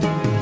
Bye.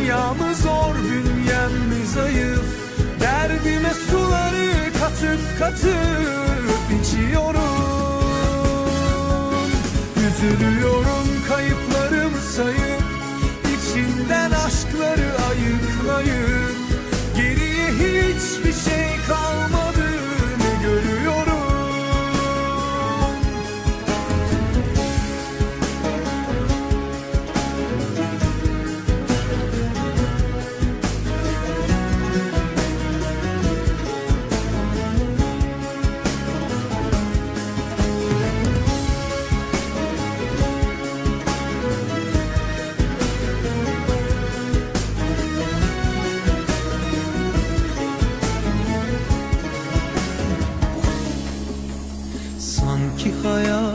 Dünyamı zor bünyem mi zayıf? Derdime suları katıp katıp içiyorum. Üzülüyorum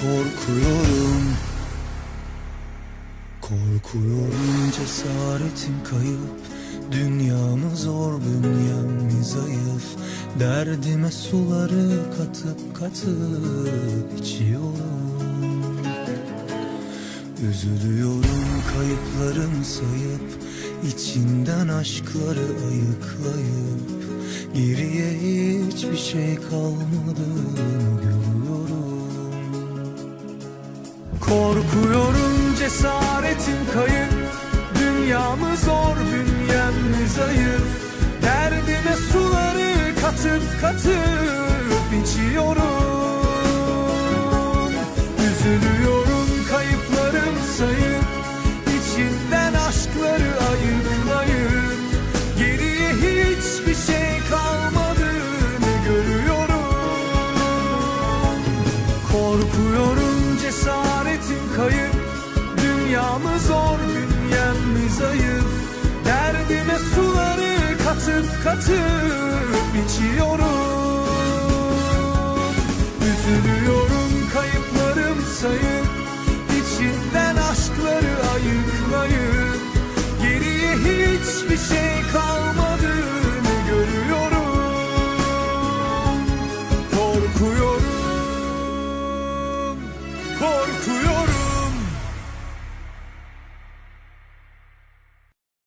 korkuyorum. Korkuyorum cesaretim kayıp. Dünyamı zor bünyem zayıf. Derdime suları katıp katıp içiyorum. Üzülüyorum kayıplarımı sayıp. İçinden aşkları ayıklayıp. Geriye hiçbir şey kalmadığını görüyorum Korkuyorum cesaretim kayıp. Dünyamı zor bünyem mi zayıf. Derdime suları katıp katıp içiyorum Dünyamı zor bünyem mi zayıf. Derdime suları katıp katıp içiyorum